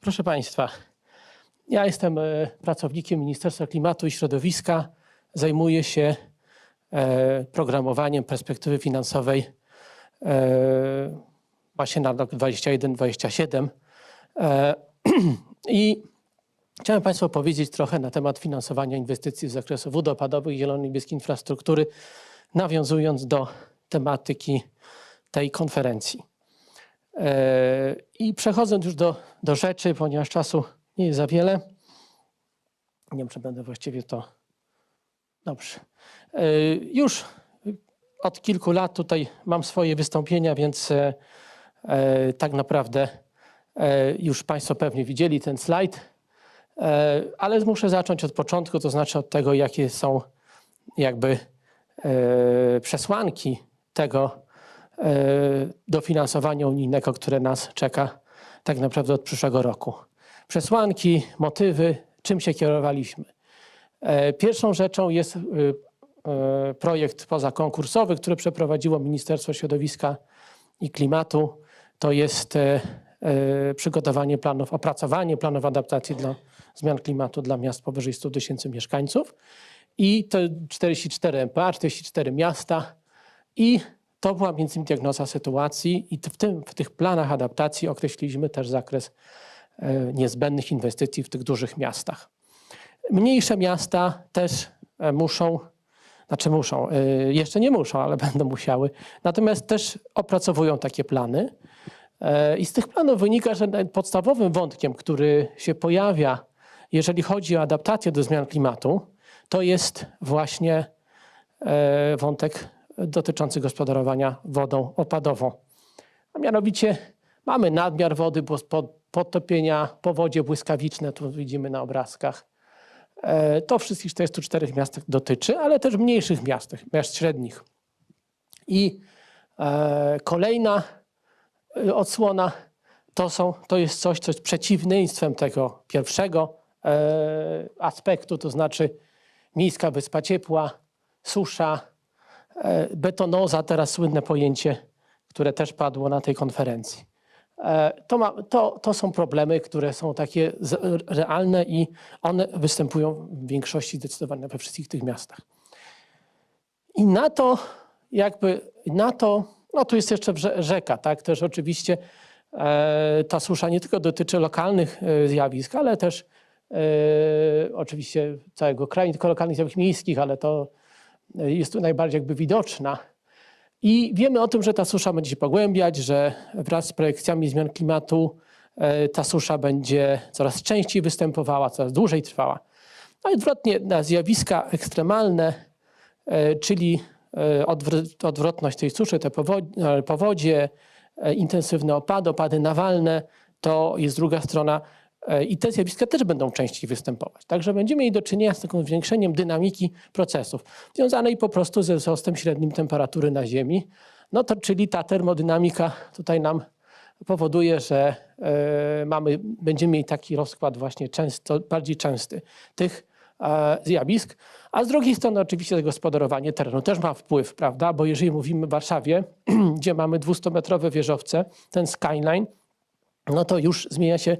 Proszę Państwa, ja jestem e, pracownikiem Ministerstwa Klimatu i Środowiska. Zajmuję się e, programowaniem perspektywy finansowej e, właśnie na rok 2021-2027. E, I chciałem Państwu powiedzieć trochę na temat finansowania inwestycji z zakresu wód opadowych i zielono-niebieskiej infrastruktury, nawiązując do tematyki tej konferencji. E, I przechodząc już do, do rzeczy, ponieważ czasu nie jest za wiele. Nie wiem, czy będę właściwie to. Dobrze. E, Już od kilku lat tutaj mam swoje wystąpienia, więc e, tak naprawdę już Państwo pewnie widzieli ten slajd, ale muszę zacząć od początku, to znaczy od tego, jakie są jakby przesłanki tego e, dofinansowania unijnego, które nas czeka tak naprawdę od przyszłego roku. Przesłanki, motywy, czym się kierowaliśmy. E, Pierwszą rzeczą jest e, projekt pozakonkursowy, który przeprowadziło Ministerstwo Środowiska i Klimatu. To jest przygotowanie planów, opracowanie planów adaptacji dla zmian klimatu dla miast powyżej 100 tysięcy mieszkańców. I to 44 MPA, 44 miasta. I to była między innymi diagnoza sytuacji i w, tym, w tych planach adaptacji określiliśmy też zakres e, niezbędnych inwestycji w tych dużych miastach. Mniejsze miasta też e, muszą, znaczy muszą, e, jeszcze nie muszą, ale będą musiały, natomiast też opracowują takie plany. I z tych planów wynika, że podstawowym wątkiem, który się pojawia, jeżeli chodzi o adaptację do zmian klimatu, to jest właśnie wątek dotyczący gospodarowania wodą opadową. A mianowicie mamy nadmiar wody, podtopienia, powodzie błyskawiczne, tu widzimy na obrazkach. E, To wszystkich 44 miastach dotyczy, ale też mniejszych miastach, miast średnich. I e, kolejna e, odsłona to, są, to jest coś, co jest przeciwieństwem tego pierwszego aspektu, to znaczy miejska wyspa ciepła, susza, betonoza, teraz słynne pojęcie, które też padło na tej konferencji. E, To, ma, to, to są problemy, które są takie realne i one występują w większości zdecydowanie we wszystkich tych miastach. I na to jakby, na to, no tu jest jeszcze rzeka, tak, też oczywiście e, ta susza nie tylko dotyczy lokalnych e, zjawisk, ale też e, oczywiście całego kraju, nie tylko lokalnych zjawisk miejskich, ale to e, jest tu najbardziej jakby widoczna. I wiemy o tym, że ta susza będzie się pogłębiać, że wraz z projekcjami zmian klimatu e, ta susza będzie coraz częściej występowała, coraz dłużej trwała. No i odwrotnie na zjawiska ekstremalne, e, czyli e, odwr- odwrotność tej suszy, te powo- powodzie, intensywne opady, opady nawalne, to jest druga strona i te zjawiska też będą częściej występować. Także będziemy mieli do czynienia z takim zwiększeniem dynamiki procesów, związanej po prostu ze wzrostem średnim temperatury na Ziemi. No to czyli ta termodynamika tutaj nam powoduje, że e, mamy, będziemy mieli taki rozkład właśnie często, bardziej częsty tych e, zjawisk. A z drugiej strony oczywiście zagospodarowanie terenu też ma wpływ, prawda? Bo jeżeli mówimy w Warszawie, gdzie mamy 200-metrowe wieżowce, ten skyline, no to już zmienia się, e,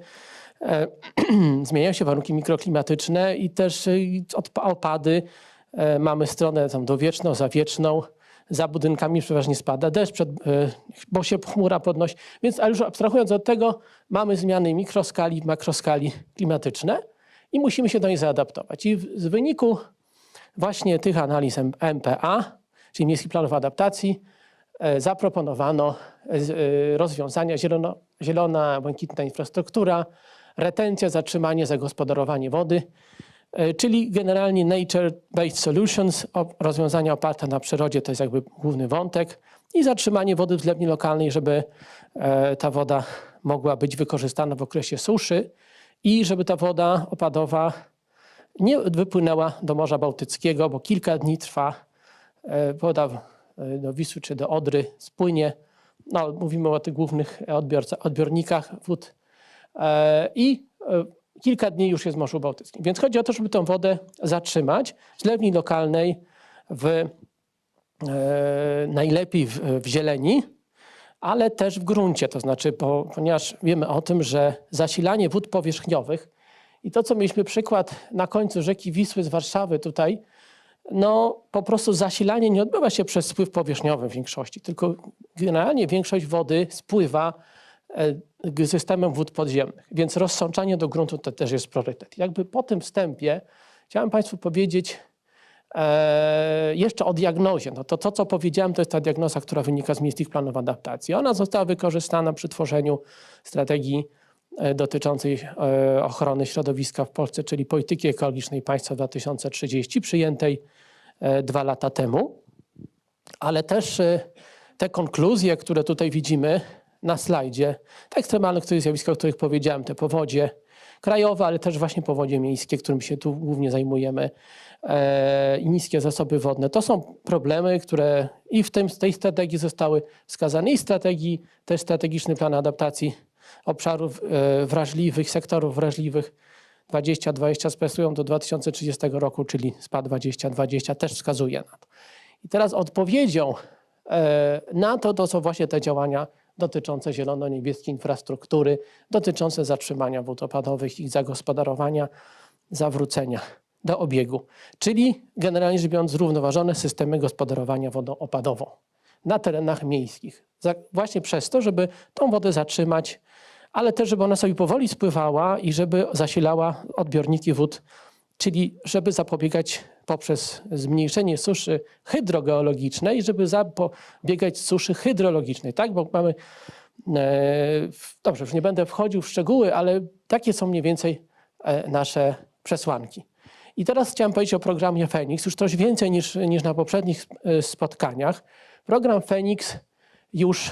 zmieniają się warunki mikroklimatyczne i też e, opady. E, mamy stronę tam dowieczną, zawieczną. Za budynkami przeważnie spada deszcz, przed, e, bo się chmura podnosi. Więc ale już abstrahując od tego, mamy zmiany mikroskali, makroskali klimatyczne i musimy się do nich zaadaptować. I w, wyniku właśnie tych analiz MPA, czyli miejskich planów adaptacji, e, zaproponowano e, e, rozwiązania zielono, zielona, błękitna infrastruktura, retencja, zatrzymanie, zagospodarowanie wody, e, czyli generalnie nature-based solutions, rozwiązania oparte na przyrodzie, to jest jakby główny wątek i zatrzymanie wody w zlewni lokalnej, żeby e, ta woda mogła być wykorzystana w okresie suszy i żeby ta woda opadowa nie wypłynęła do Morza Bałtyckiego, bo kilka dni trwa e, woda do Wisły czy do Odry spłynie. No, mówimy o tych głównych odbiornikach wód i e, kilka dni już jest w Morzu Bałtyckim. Więc chodzi o to, żeby tę wodę zatrzymać zlewni lokalnej, w, e, najlepiej w, w zieleni, ale też w gruncie. To znaczy, bo, ponieważ wiemy o tym, że zasilanie wód powierzchniowych i to, co mieliśmy przykład na końcu rzeki Wisły z Warszawy tutaj, no po prostu zasilanie nie odbywa się przez spływ powierzchniowy w większości, tylko generalnie większość wody spływa e, systemem wód podziemnych, więc rozsączanie do gruntu to też jest priorytet. Jakby po tym wstępie chciałem Państwu powiedzieć e, jeszcze o diagnozie. No to, to, co powiedziałem, to jest ta diagnoza, która wynika z miejskich planów adaptacji. Ona została wykorzystana przy tworzeniu strategii e, dotyczącej e, ochrony środowiska w Polsce, czyli polityki ekologicznej państwa 2030, przyjętej e, dwa lata temu. Ale też e, te konkluzje, które tutaj widzimy na slajdzie, te ekstremalne które zjawiska, o których powiedziałem, te powodzie krajowe, ale też właśnie powodzie miejskie, którym się tu głównie zajmujemy, e, niskie zasoby wodne. To są problemy, które i w tym, tej strategii zostały wskazane, i strategii, też strategiczny plan adaptacji obszarów e, wrażliwych, sektorów wrażliwych 2020 spesują do 2030 roku, czyli SPA 2020 też wskazuje na to. I teraz odpowiedzią e, na to to są właśnie te działania dotyczące zielono-niebieskiej infrastruktury, dotyczące zatrzymania wód opadowych, ich zagospodarowania, zawrócenia do obiegu. Czyli generalnie rzecz biorąc zrównoważone systemy gospodarowania wodą opadową na terenach miejskich. Właśnie przez to, żeby tą wodę zatrzymać, ale też, żeby ona sobie powoli spływała i żeby zasilała odbiorniki wód, czyli żeby zapobiegać poprzez zmniejszenie suszy hydrogeologicznej, żeby zapobiegać suszy hydrologicznej, tak? Bo mamy, e, dobrze, już nie będę wchodził w szczegóły, ale takie są mniej więcej e, nasze przesłanki. I teraz chciałem powiedzieć o programie Feniks, już coś więcej niż, niż na poprzednich e, spotkaniach. Program Feniks już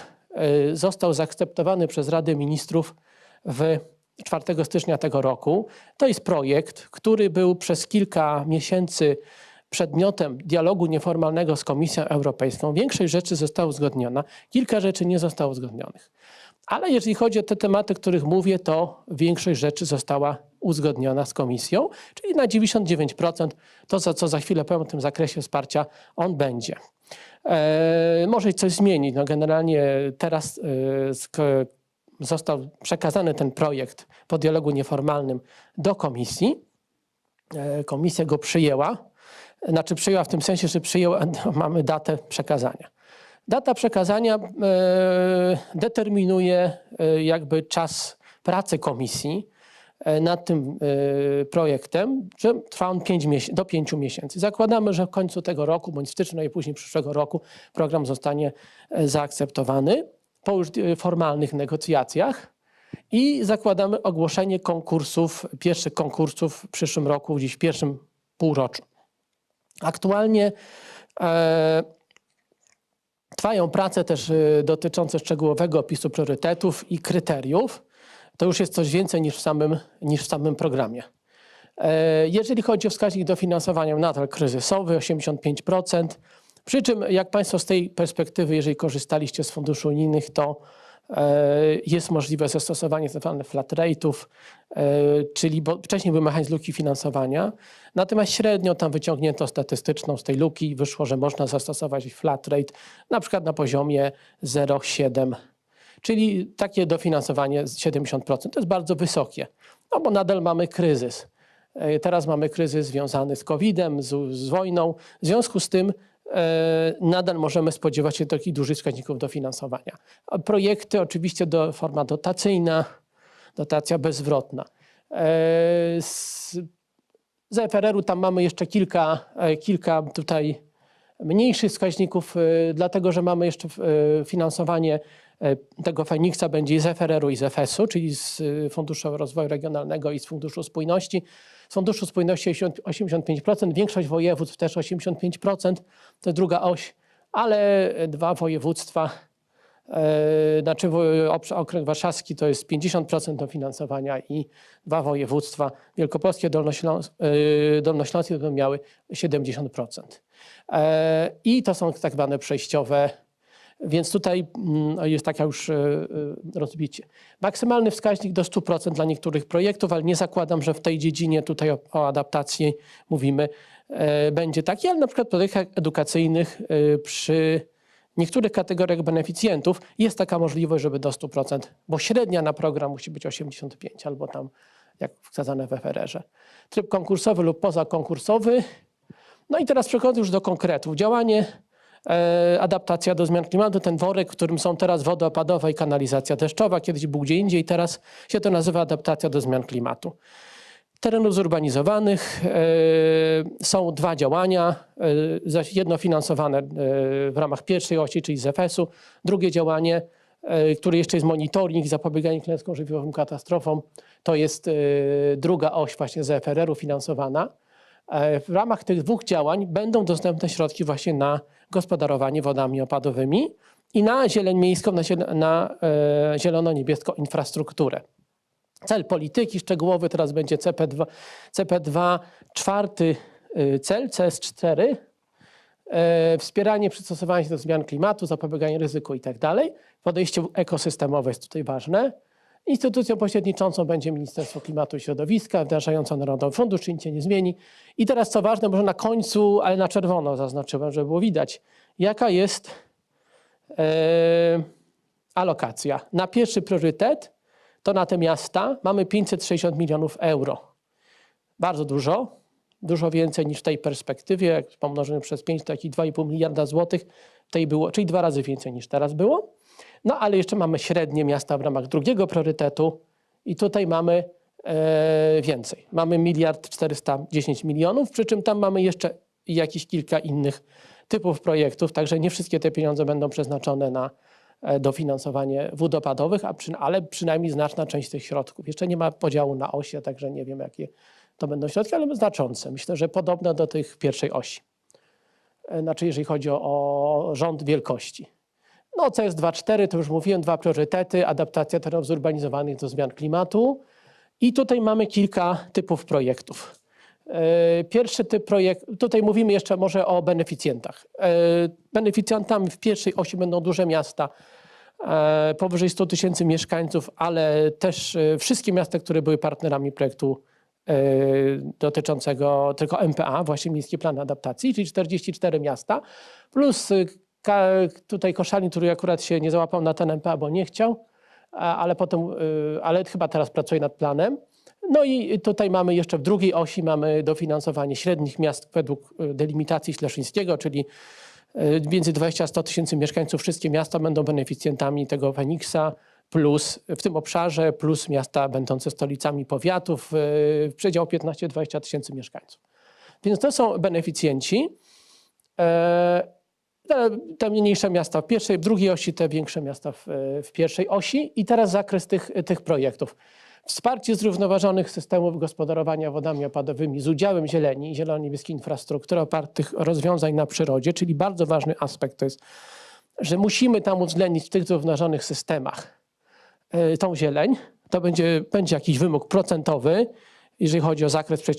został zaakceptowany przez Radę Ministrów w 4 stycznia tego roku. To jest projekt, który był przez kilka miesięcy przedmiotem dialogu nieformalnego z Komisją Europejską. Większość rzeczy została uzgodniona, kilka rzeczy nie zostało uzgodnionych. Ale jeżeli chodzi o te tematy, o których mówię, to większość rzeczy została uzgodniona z komisją, czyli na 99% to, co za chwilę powiem o tym zakresie wsparcia, on będzie. E, może coś zmienić. No generalnie teraz e, został przekazany ten projekt po dialogu nieformalnym do komisji. E, Komisja go przyjęła. Znaczy przyjęła w tym sensie, że przyjęła, mamy datę przekazania. Data przekazania e, determinuje e, jakby czas pracy komisji nad tym projektem, że trwa on do pięciu miesięcy. Zakładamy, że w końcu tego roku, bądź w styczniu i później przyszłego roku program zostanie zaakceptowany po już e, formalnych negocjacjach i zakładamy ogłoszenie konkursów, pierwszych konkursów w przyszłym roku, gdzieś w pierwszym półroczu. Aktualnie e, trwają prace też e, dotyczące szczegółowego opisu priorytetów i kryteriów. To już jest coś więcej niż w samym, niż w samym programie. E, Jeżeli chodzi o wskaźnik dofinansowania, nadal kryzysowy 85%. Przy czym, jak Państwo z tej perspektywy, jeżeli korzystaliście z funduszy unijnych, to e, jest możliwe zastosowanie tzw. flat rate'ów, e, czyli bo wcześniej był mechanizm luki finansowania, natomiast średnio tam wyciągnięto statystyczną z tej luki i wyszło, że można zastosować flat rate na przykład na poziomie 0,7 Czyli takie dofinansowanie z 70% to jest bardzo wysokie, no bo nadal mamy kryzys. E, Teraz mamy kryzys związany z COVID-em, z, z wojną. W związku z tym nadal możemy spodziewać się takich dużych wskaźników dofinansowania. Projekty oczywiście do, forma dotacyjna, dotacja bezzwrotna. E, z, FRR-u tam mamy jeszcze kilka, e, kilka tutaj mniejszych wskaźników, e, dlatego że mamy jeszcze e, finansowanie e, tego Feniksa będzie z FRR-u i z FS-u, czyli z e, Funduszu Rozwoju Regionalnego i z Funduszu Spójności. Funduszu Spójności 85%, większość województw też 85%, to druga oś, ale dwa województwa, e, znaczy okręg warszawski to jest 50% dofinansowania i dwa województwa, Wielkopolskie, e, Dolnośląskie będą miały 70%. E, I to są tak zwane przejściowe, więc tutaj mm, jest taka już e, e, rozbicie. Maksymalny wskaźnik do 100% dla niektórych projektów, ale nie zakładam, że w tej dziedzinie tutaj o, o adaptacji mówimy, e, będzie taki, ale na przykład w projektach edukacyjnych przy niektórych kategoriach beneficjentów jest taka możliwość, żeby do 100%, bo średnia na program musi być 85 albo tam jak wskazane w FRR-ze. Tryb konkursowy lub pozakonkursowy. No i teraz przechodzę już do konkretów. Działanie, adaptacja do zmian klimatu, ten worek, w którym są teraz woda opadowa i kanalizacja deszczowa, kiedyś był gdzie indziej, teraz się to nazywa adaptacja do zmian klimatu terenów zurbanizowanych e, są dwa działania, e, jedno finansowane e, w ramach pierwszej osi, czyli z EFS-u, drugie działanie, e, które jeszcze jest monitoring, zapobieganie klęskom żywiołowym, katastrofom, to jest e, druga oś właśnie z EFRR-u finansowana. E, W ramach tych dwóch działań będą dostępne środki właśnie na gospodarowanie wodami opadowymi i na zieleń miejską, na, na e, zielono-niebieską infrastrukturę. Cel polityki szczegółowy teraz będzie CP2, CP2 czwarty y, cel, CS4. E, wspieranie przystosowania się do zmian klimatu, zapobieganie ryzyku i tak. Podejście ekosystemowe jest tutaj ważne. Instytucją pośredniczącą będzie Ministerstwo Klimatu i Środowiska, wdrażającą Narodowy Fundusz, czyli nic się nie zmieni. I teraz co ważne, może na końcu, ale na czerwono zaznaczyłem, żeby było widać, jaka jest e, alokacja. Na pierwszy priorytet to na te miasta mamy 560 milionów euro. Bardzo dużo, dużo więcej niż w tej perspektywie. Jak pomnożymy przez 5, to jakieś 2,5 miliarda złotych, tej było, czyli dwa razy więcej niż teraz było. No ale jeszcze mamy średnie miasta w ramach drugiego priorytetu i tutaj mamy e, więcej. Mamy miliard 410 milionów, przy czym tam mamy jeszcze jakieś kilka innych typów projektów, także nie wszystkie te pieniądze będą przeznaczone na e, dofinansowanie wód opadowych, a przy, ale przynajmniej znaczna część tych środków. Jeszcze nie ma podziału na osie, także nie wiem jakie to będą środki, ale znaczące. Myślę, że podobne do tych pierwszej osi. E, Znaczy jeżeli chodzi o, o rząd wielkości. No CS24 to już mówiłem, dwa priorytety, adaptacja terenów zurbanizowanych do zmian klimatu. I tutaj mamy kilka typów projektów. E, Pierwszy typ projekt, tutaj mówimy jeszcze może o beneficjentach. E, Beneficjentami w pierwszej osi będą duże miasta, e, powyżej 100 tysięcy mieszkańców, ale też wszystkie miasta, które były partnerami projektu dotyczącego tylko MPA, właśnie Miejski Plan Adaptacji, czyli 44 miasta, plus tutaj Koszalin, który akurat się nie załapał na ten MPA, bo nie chciał, ale potem, y, ale chyba teraz pracuje nad planem. No i tutaj mamy jeszcze w drugiej osi mamy dofinansowanie średnich miast według y, delimitacji Śleszyńskiego, czyli y, między 20 a 100 tysięcy mieszkańców wszystkie miasta będą beneficjentami tego Feniksa, plus w tym obszarze, plus miasta będące stolicami powiatów w przedział 15-20 tysięcy mieszkańców. Więc to są beneficjenci. Te, mniejsze miasta w pierwszej, w drugiej osi, te większe miasta w, w pierwszej osi. I teraz zakres tych, tych projektów. Wsparcie zrównoważonych systemów gospodarowania wodami opadowymi z udziałem zieleni zielono-niebieskiej infrastruktury opartych rozwiązań na przyrodzie, czyli bardzo ważny aspekt to jest, że musimy tam uwzględnić w tych zrównoważonych systemach e, tą zieleń. To będzie, będzie jakiś wymóg procentowy, jeżeli chodzi o zakres e,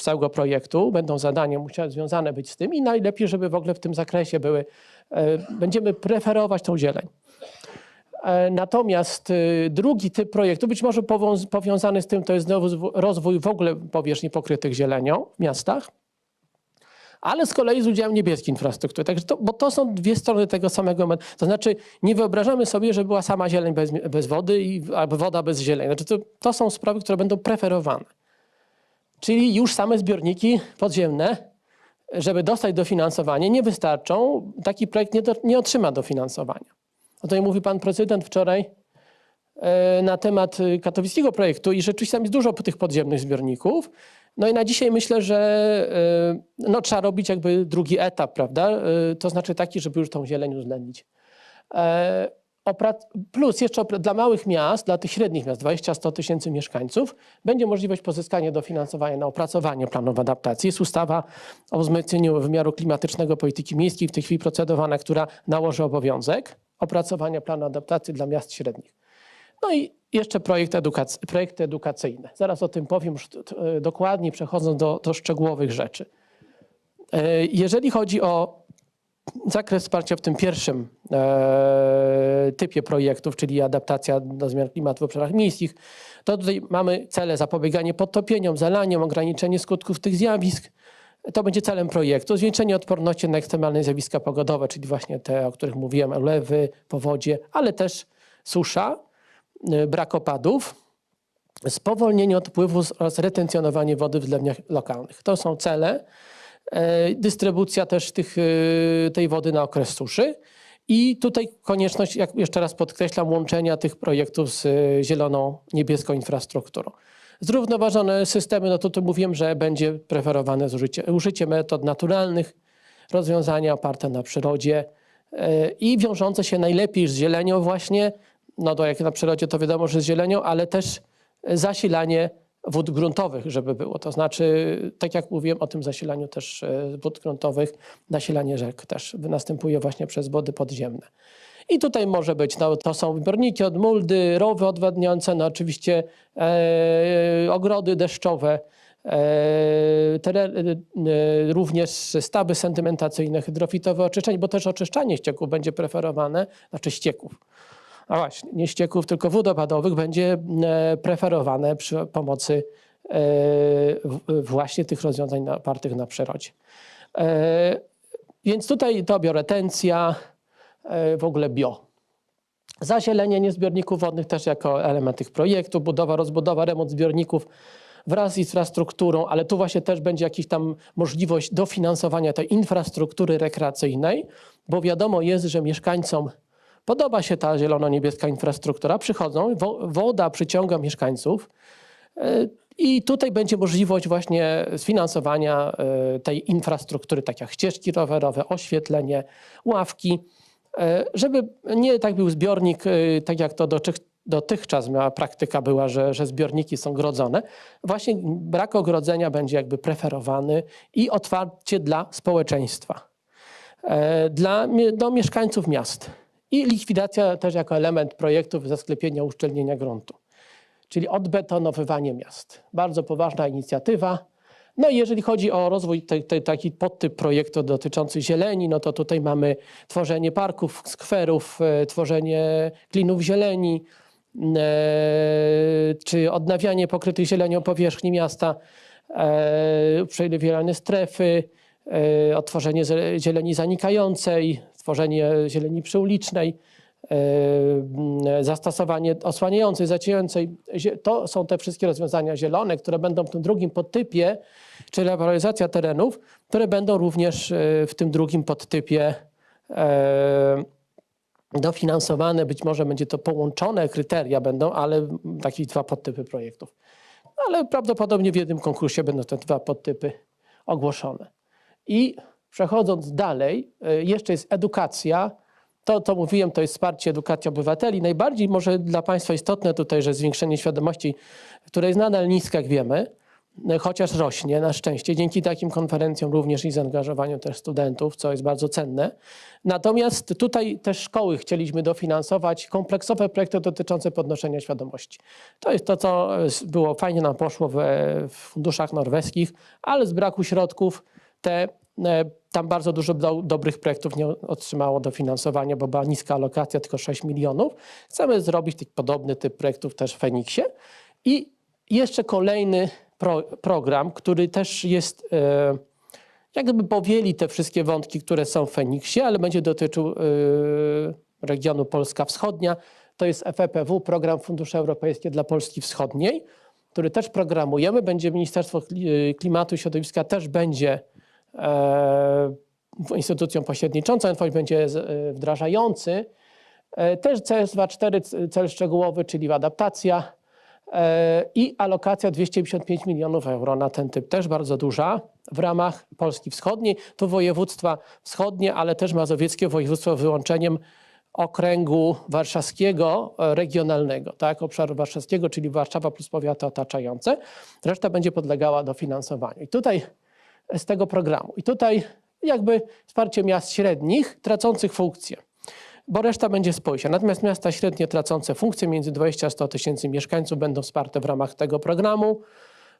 całego projektu. Będą zadania musiały związane być z tym i najlepiej, żeby w ogóle w tym zakresie były. e, Będziemy preferować tą zieleń. E, Natomiast y, drugi typ projektu, być może powiąz- powiązany z tym, to jest rozw- rozwój w ogóle powierzchni pokrytych zielenią w miastach, ale z kolei z udziałem niebieskiej infrastruktury. Także to, bo to są dwie strony tego samego. To znaczy, nie wyobrażamy sobie, że była sama zieleń bez, bez wody i, albo woda bez zieleni. Znaczy, to, to są sprawy, które będą preferowane. Czyli już same zbiorniki podziemne, żeby dostać dofinansowanie, nie wystarczą. Taki projekt nie, do, nie otrzyma dofinansowania. O tym mówi pan prezydent wczoraj e, na temat y, katowickiego projektu i rzeczywiście tam jest dużo tych podziemnych zbiorników. No i na dzisiaj myślę, że e, no, trzeba robić jakby drugi etap, prawda? E, To znaczy taki, żeby już tą zieleń uwzględnić. Plus jeszcze dla małych miast, dla tych średnich miast, 20-100 tysięcy mieszkańców, będzie możliwość pozyskania dofinansowania na opracowanie planów adaptacji. Jest ustawa o wzmocnieniu wymiaru klimatycznego polityki miejskiej, w tej chwili procedowana, która nałoży obowiązek opracowania planu adaptacji dla miast średnich. No i jeszcze projekt edukac- projekty edukacyjne. Zaraz o tym powiem już t- t- dokładnie, przechodząc do, do szczegółowych rzeczy. E, Jeżeli chodzi o zakres wsparcia w tym pierwszym e, typie projektów, czyli adaptacja do zmian klimatu w obszarach miejskich, to tutaj mamy cele zapobieganie podtopieniom, zalaniom, ograniczenie skutków tych zjawisk, To będzie celem projektu. Zwiększenie odporności na ekstremalne zjawiska pogodowe, czyli właśnie te, o których mówiłem, ulewy, powodzie, ale też susza, y, brak opadów, spowolnienie odpływu oraz retencjonowanie wody w zlewniach lokalnych. To są cele. E, Dystrybucja też tych, y, tej wody na okres suszy. I tutaj konieczność, jak jeszcze raz podkreślam, łączenia tych projektów z y, zieloną, niebieską infrastrukturą. Zrównoważone systemy, no to tu mówiłem, że będzie preferowane zużycie, użycie metod naturalnych, rozwiązania oparte na przyrodzie e, i wiążące się najlepiej z zielenią właśnie, no to jak na przyrodzie to wiadomo, że z zielenią, ale też zasilanie wód gruntowych, żeby było. To znaczy, tak jak mówiłem o tym zasilaniu też e, wód gruntowych, nasilanie rzek też następuje właśnie przez wody podziemne. I tutaj może być, no, to są wyborniki od muldy, rowy odwadniające, no oczywiście e, ogrody deszczowe, e, teren, e, również stawy sentymentacyjne, hydrofitowe oczyszczenie, bo też oczyszczanie ścieków będzie preferowane, znaczy ścieków. A właśnie, nie ścieków, tylko wód opadowych będzie e, preferowane przy pomocy e, właśnie tych rozwiązań opartych na przyrodzie. E, Więc tutaj to bioretencja, w ogóle bio. Zazielenienie zbiorników wodnych też jako element tych projektów, budowa, rozbudowa, remont zbiorników wraz z infrastrukturą, ale tu właśnie też będzie jakaś tam możliwość dofinansowania tej infrastruktury rekreacyjnej, bo wiadomo jest, że mieszkańcom podoba się ta zielono-niebieska infrastruktura, przychodzą, wo, woda przyciąga mieszkańców, e, i tutaj będzie możliwość właśnie sfinansowania e, tej infrastruktury, tak jak ścieżki rowerowe, oświetlenie, ławki, e, żeby nie tak był zbiornik, tak jak to dotych- dotychczas miała praktyka była, że, że zbiorniki są grodzone. Właśnie brak ogrodzenia będzie jakby preferowany i otwarcie dla społeczeństwa, dla do mieszkańców miast. I likwidacja też jako element projektów zasklepienia uszczelnienia gruntu czyli odbetonowywanie miast. Bardzo poważna inicjatywa. No i jeżeli chodzi o rozwój, te, te, taki podtyp projektu dotyczący zieleni, no to tutaj mamy tworzenie parków, skwerów, e, tworzenie klinów zieleni, e, czy odnawianie pokrytych zielenią powierzchni miasta, e, przewielane strefy, otworzenie ze- zieleni zanikającej, tworzenie zieleni przyulicznej, e, zastosowanie osłaniającej. Zie- To są te wszystkie rozwiązania zielone, które będą w tym drugim podtypie, czyli waloryzacja terenów, które będą również e, w tym drugim podtypie e, dofinansowane. Być może będzie to połączone kryteria będą, ale takie dwa podtypy projektów. Ale prawdopodobnie w jednym konkursie będą te dwa podtypy ogłoszone. I przechodząc dalej, y, jeszcze jest edukacja. To, co mówiłem, to jest wsparcie edukacji obywateli. Najbardziej może dla Państwa istotne tutaj, że zwiększenie świadomości, które jest nadal niskie, jak wiemy, y, chociaż rośnie na szczęście, dzięki takim konferencjom również i zaangażowaniu też studentów, co jest bardzo cenne. Natomiast tutaj też szkoły chcieliśmy dofinansować kompleksowe projekty dotyczące podnoszenia świadomości. To jest to, co y, było fajnie nam poszło w funduszach norweskich, ale z braku środków te, tam bardzo dużo do, dobrych projektów nie otrzymało dofinansowania, bo była niska alokacja, tylko 6 milionów. Chcemy zrobić podobny typ projektów też w Feniksie. I jeszcze kolejny pro, program, który też jest, e, jakby powieli te wszystkie wątki, które są w Feniksie, ale będzie dotyczył e, regionu Polska Wschodnia. To jest FEPW, Program Fundusze Europejskie dla Polski Wschodniej, który też programujemy. Będzie Ministerstwo Kli- Klimatu i Środowiska też będzie e, instytucją pośredniczącą, NFOŚ będzie e, wdrażający. E, Też CS24, c- cel szczegółowy, czyli adaptacja e, i alokacja 255 milionów euro na ten typ, też bardzo duża, w ramach Polski Wschodniej. To województwa wschodnie, ale też mazowieckie województwo wyłączeniem okręgu warszawskiego e, regionalnego, tak, obszaru warszawskiego, czyli Warszawa plus powiaty otaczające. Reszta będzie podlegała dofinansowaniu. I tutaj z tego programu. I tutaj jakby wsparcie miast średnich, tracących funkcje, bo reszta będzie spójsia. Natomiast miasta średnie tracące funkcje, między 20 a 100 tysięcy mieszkańców będą wsparte w ramach tego programu.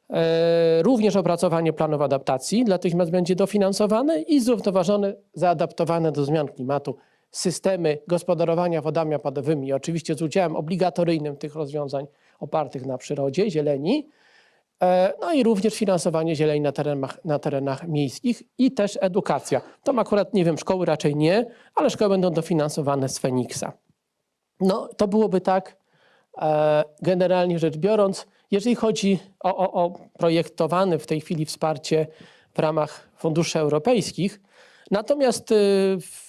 E, Również opracowanie planów adaptacji dla tych miast będzie dofinansowane i zrównoważone, zaadaptowane do zmian klimatu systemy gospodarowania wodami opadowymi, oczywiście z udziałem obligatoryjnym tych rozwiązań opartych na przyrodzie, zieleni, No i również finansowanie zieleni na terenach, na terenach miejskich i też edukacja. Tam akurat, nie wiem, szkoły raczej nie, ale szkoły będą dofinansowane z Feniksa. No, to byłoby tak, e, generalnie rzecz biorąc, jeżeli chodzi o, o, o projektowane w tej chwili wsparcie w ramach funduszy europejskich. Natomiast y, w-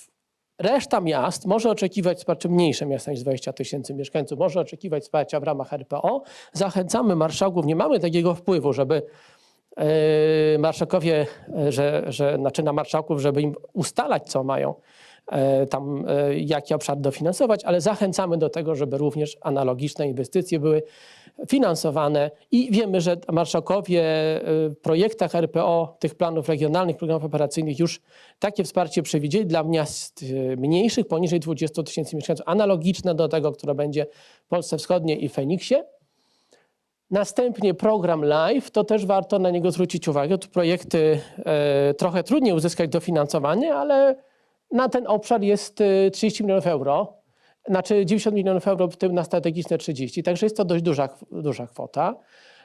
reszta miast może oczekiwać wsparcia, mniejsze miasta niż 20 tysięcy mieszkańców, może oczekiwać wsparcia w ramach RPO. Zachęcamy marszałków, nie mamy takiego wpływu, żeby e, marszałkowie, że, że, znaczy na marszałków, żeby im ustalać, co mają tam, e, jaki obszar dofinansować, ale zachęcamy do tego, żeby również analogiczne inwestycje były finansowane i wiemy, że marszałkowie e, w projektach RPO, tych planów regionalnych, programów operacyjnych już takie wsparcie przewidzieli dla miast e, mniejszych, poniżej 20 tysięcy mieszkańców, analogiczne do tego, które będzie w Polsce Wschodniej i Feniksie. Następnie program Live, to też warto na niego zwrócić uwagę. Tu projekty e, trochę trudniej uzyskać dofinansowanie, ale na ten obszar jest e, 30 milionów euro. Znaczy 90 milionów euro, w tym na strategiczne 30, także jest to dość duża, duża kwota.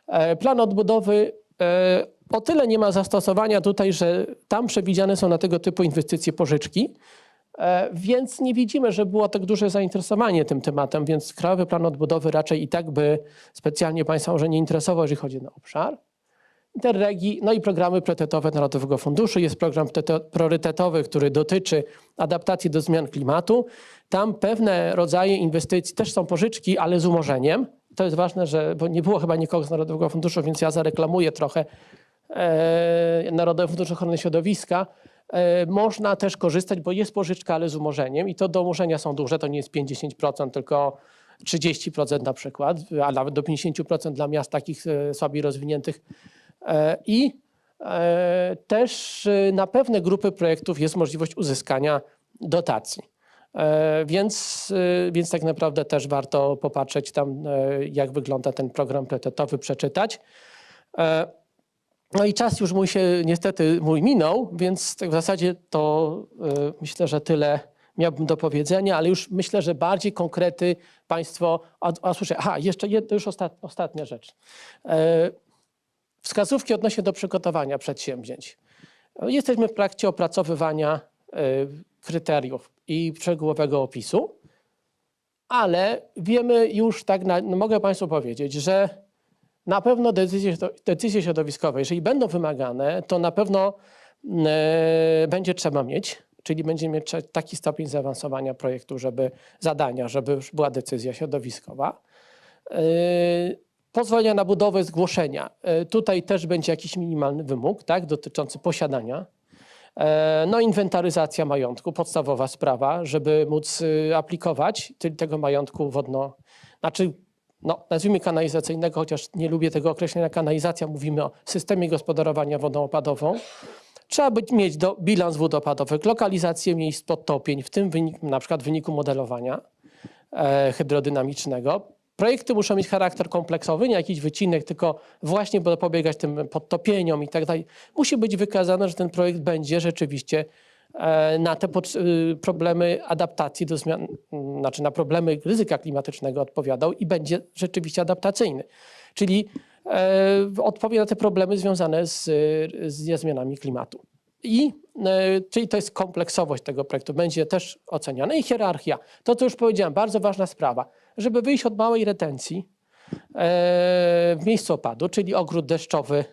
E, plan odbudowy e, o tyle nie ma zastosowania tutaj, że tam przewidziane są na tego typu inwestycje pożyczki, E, Więc nie widzimy, że było tak duże zainteresowanie tym tematem, więc Krajowy Plan Odbudowy raczej i tak by specjalnie Państwa może nie interesował, jeżeli chodzi o obszar. Interregi, no i programy priorytetowe Narodowego Funduszu. Jest program prioryte- priorytetowy, który dotyczy adaptacji do zmian klimatu. Tam pewne rodzaje inwestycji też są pożyczki, ale z umorzeniem. To jest ważne, że, bo nie było chyba nikogo z Narodowego Funduszu, więc ja zareklamuję trochę e, Narodowy Fundusz Ochrony Środowiska. E, można też korzystać, bo jest pożyczka, ale z umorzeniem i to do umorzenia są duże, to nie jest 50%, tylko 30% na przykład, a nawet do 50% dla miast takich e, słabiej rozwiniętych. E, I e, też e, na pewne grupy projektów jest możliwość uzyskania dotacji. E, Więc, e, więc tak naprawdę też warto popatrzeć tam, jak wygląda ten program priorytetowy, przeczytać. No i czas już mój się niestety mój minął, więc tak w zasadzie to y, myślę, że tyle miałbym do powiedzenia, ale już myślę, że bardziej konkrety Państwo. A, a słyszę, aha, jeszcze jedna, już ostat, ostatnia rzecz. Wskazówki odnośnie do przygotowania przedsięwzięć. Jesteśmy w trakcie opracowywania e, kryteriów i szczegółowego opisu, ale wiemy już tak, na, no mogę Państwu powiedzieć, że na pewno decyzje, decyzje środowiskowe, jeżeli będą wymagane, to na pewno e, będzie trzeba mieć, czyli będziemy mieć taki stopień zaawansowania projektu, żeby zadania, żeby była decyzja środowiskowa. Pozwolenia na budowę, zgłoszenia. E, tutaj też będzie jakiś minimalny wymóg, tak, dotyczący posiadania. E, No, inwentaryzacja majątku, podstawowa sprawa, żeby móc y, aplikować tego majątku wodno, znaczy, no, nazwijmy kanalizacyjnego, chociaż nie lubię tego określenia kanalizacja, mówimy o systemie gospodarowania wodą opadową. Trzeba być, mieć do, bilans wód opadowych, lokalizację miejsc podtopień, w tym wynik, na przykład w wyniku modelowania e, hydrodynamicznego. Projekty muszą mieć charakter kompleksowy, nie jakiś wycinek, tylko właśnie by tym podtopieniom i tak dalej. Musi być wykazane, że ten projekt będzie rzeczywiście e, na te y, problemy adaptacji do zmian, znaczy na problemy ryzyka klimatycznego odpowiadał i będzie rzeczywiście adaptacyjny. Czyli e, odpowie na te problemy związane z, ze zmianami klimatu. I, e, czyli to jest kompleksowość tego projektu, będzie też oceniana. I hierarchia, to co już powiedziałem, bardzo ważna sprawa, żeby wyjść od małej retencji e, w miejscu opadu, czyli ogród deszczowy,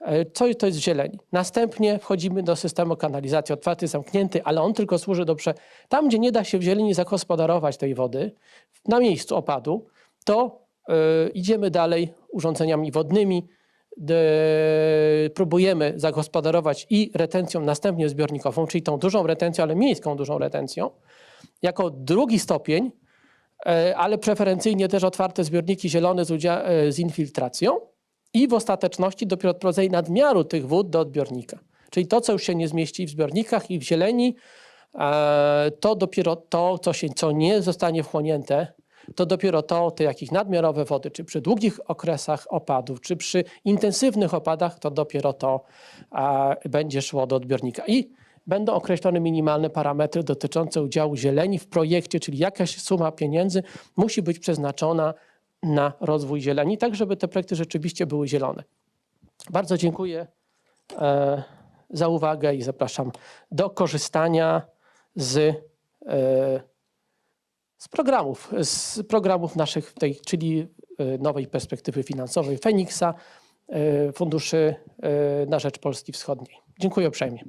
e, co to jest zieleń. Następnie wchodzimy do systemu kanalizacji. Otwarty, zamknięty, ale on tylko służy do prze... Tam, gdzie nie da się w zieleni zagospodarować tej wody, na miejscu opadu, to idziemy dalej urządzeniami wodnymi, próbujemy zagospodarować i retencją następnie zbiornikową, czyli tą dużą retencją, ale miejską dużą retencją. Jako drugi stopień, e, ale preferencyjnie też otwarte zbiorniki zielone z, e, z infiltracją i w ostateczności dopiero odprowadzenie nadmiaru tych wód do odbiornika. Czyli to, co już się nie zmieści w zbiornikach i w zieleni, e, to dopiero to, co, się, co nie zostanie wchłonięte, to dopiero to, te jakieś nadmiarowe wody, czy przy długich okresach opadów, czy przy intensywnych opadach, to dopiero to e, będzie szło do odbiornika. I będą określone minimalne parametry dotyczące udziału zieleni w projekcie, czyli jakaś suma pieniędzy musi być przeznaczona na rozwój zieleni, tak żeby te projekty rzeczywiście były zielone. Bardzo dziękuję e, za uwagę i zapraszam do korzystania z, e, z programów, z programów naszych, tej, czyli e, nowej perspektywy finansowej Feniksa, e, funduszy e, na rzecz Polski Wschodniej. Dziękuję uprzejmie.